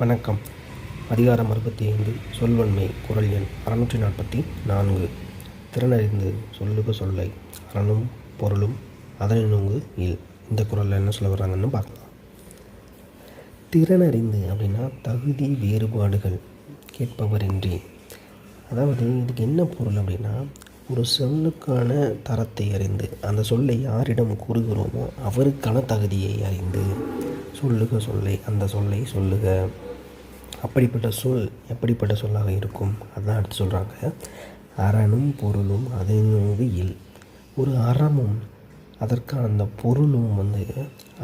வணக்கம். அதிகாரம் அறுபத்தி ஐந்து சொல்வன்மை குரல் எண் அறுநூற்றி நாற்பத்தி நான்கு. திறனறிந்து சொல்லுக சொல்லை அறனும் பொருளும் அதனினுங்கு இல். இந்த குரலில் என்ன சொல்ல வர்றாங்கன்னு பார்க்கலாம். திறனறிந்து அப்படின்னா தகுதி வேறுபாடுகள் கேட்பவரின்றி. அதாவது இதுக்கு என்ன பொருள் அப்படின்னா ஒரு சொல்லுக்கான தரத்தை அறிந்து அந்த சொல்லை யாரிடம் கூறுகிறோமோ அவருக்கான தகுதியை அறிந்து சொல்லுக சொல்லை அந்த சொல்லை சொல்லுக. அப்படிப்பட்ட சொல் எப்படிப்பட்ட சொல்லாக இருக்கும்? அதான் அடுத்து சொல்கிறாங்க அறனும் பொருளும் அதனோடு இல். ஒரு அறமும் அதற்கான அந்த பொருளும் வந்து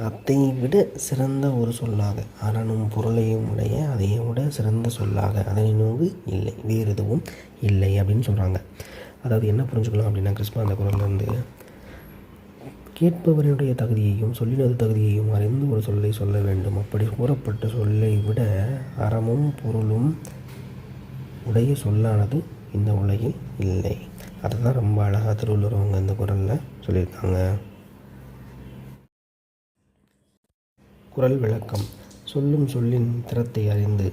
அதை விட சிறந்த ஒரு சொல்லாக அறனும் பொருளையும் உடைய அதை விட சிறந்த சொல்லாக அதனை நோகு இல்லை வேறு எதுவும் இல்லை அப்படின்னு சொல்கிறாங்க அதாவது என்ன புரிஞ்சுக்கலாம் அப்படின்னா கிறிஸ்மா அந்த குரல்லேருந்து கேட்பவரினுடைய தகுதியையும் சொல்லினது தகுதியையும் அறிந்து ஒரு சொல்லை சொல்ல வேண்டும். அப்படி கூறப்பட்ட சொல்லை விட அறமும் பொருளும் உடைய சொல்லானது இந்த உலகில் இல்லை. அதை தான் ரொம்ப அழகாக திருவள்ளுவர் அவங்க இந்த குரலில் சொல்லியிருக்காங்க. குரல் விளக்கம். சொல்லும் சொல்லின் திறத்தை அறிந்து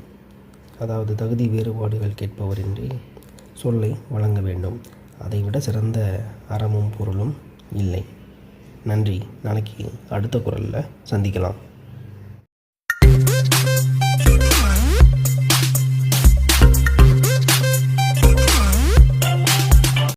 அதாவது தகுதி வேறுபாடுகள் கேட்பவரின்றி சொல்லை வழங்க வேண்டும். அதைவிட சிறந்த அறமும் பொருளும் இல்லை. நன்றி. நாளைக்கு அடுத்த குரலில் சந்திக்கலாம்.